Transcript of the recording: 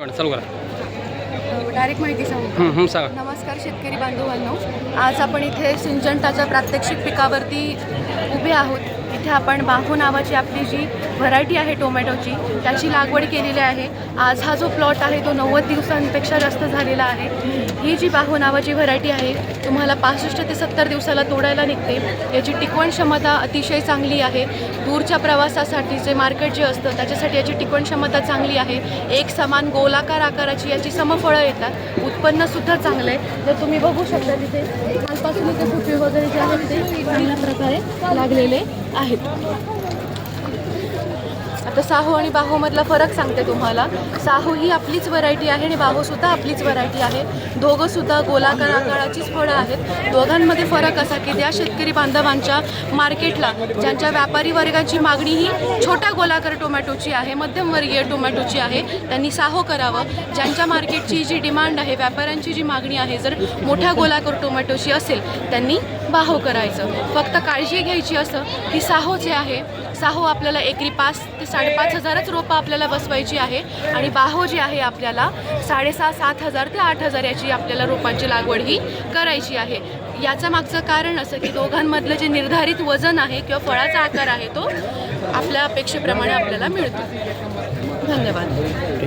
चालू करा. डायरेक्ट माहिती सांगू हं, हं, सांगा. नमस्कार शेतकरी बांधवांनो. आज आपण इथे सिंचनटाच्या प्रात्यक्षिक पिकावरती उभे आहोत. इथे आपण बाहू नावाची आपली जी व्हरायटी आहे टोमॅटोची त्याची लागवड केलेली आहे. आज हा जो प्लॉट आहे तो नव्वद दिवसांपेक्षा जास्त झालेला आहे. ही जी बाहू नावाची व्हरायटी आहे तुम्हाला पासष्ट ते सत्तर दिवसाला तोडायला निघते. याची टिकवण क्षमता अतिशय चांगली आहे. दूरच्या प्रवासासाठी जे मार्केट जे असतं त्याच्यासाठी याची टिकवण क्षमता चांगली आहे. एक समान गोलाकार आकाराची याची समफळं येतात. उत्पन्नसुद्धा चांगलं आहे. जर तुम्ही बघू शकता तिथे कालपासून इथे फुटवे वगैरे जे आहे ते चांगल्या प्रकारे लागलेले आहेत. आता साहू आणि बाहूमधला फरक सांगते तुम्हाला. साहू ही आपलीच व्हरायटी आहे आणि बाहूसुद्धा आपलीच व्हरायटी आहे. दोघंसुद्धा गोलाकार आकाराचीच फळं आहेत. दोघांमध्ये फरक असा की त्या शेतकरी बांधवांच्या मार्केटला ज्यांच्या व्यापारी वर्गाची मागणी ही छोट्या गोलाकार टोमॅटोची आहे मध्यमवर्गीय टोमॅटोची आहे त्यांनी साहो करावं. ज्यांच्या मार्केटची जी डिमांड आहे व्यापाऱ्यांची जी मागणी आहे जर मोठ्या गोलाकार टोमॅटोची असेल त्यांनी बाहो करायचं. फक्त काळजी घ्यायची असं की साहो जे आहे. साहो आपल्याला एकरी पाच ते साडेपाच हजारच रोपं आपल्याला बसवायची आहे. आणि बाहो जी आहे आपल्याला साडेसहा सात हजार ते आठ हजार याची आपल्याला रोपांची लागवड ही करायची आहे. याचं मागचं कारण असं की दोघांमधलं जे निर्धारित वजन आहे किंवा फळाचा आकार आहे तो आपल्या अपेक्षेप्रमाणे आपल्याला मिळतो. धन्यवाद.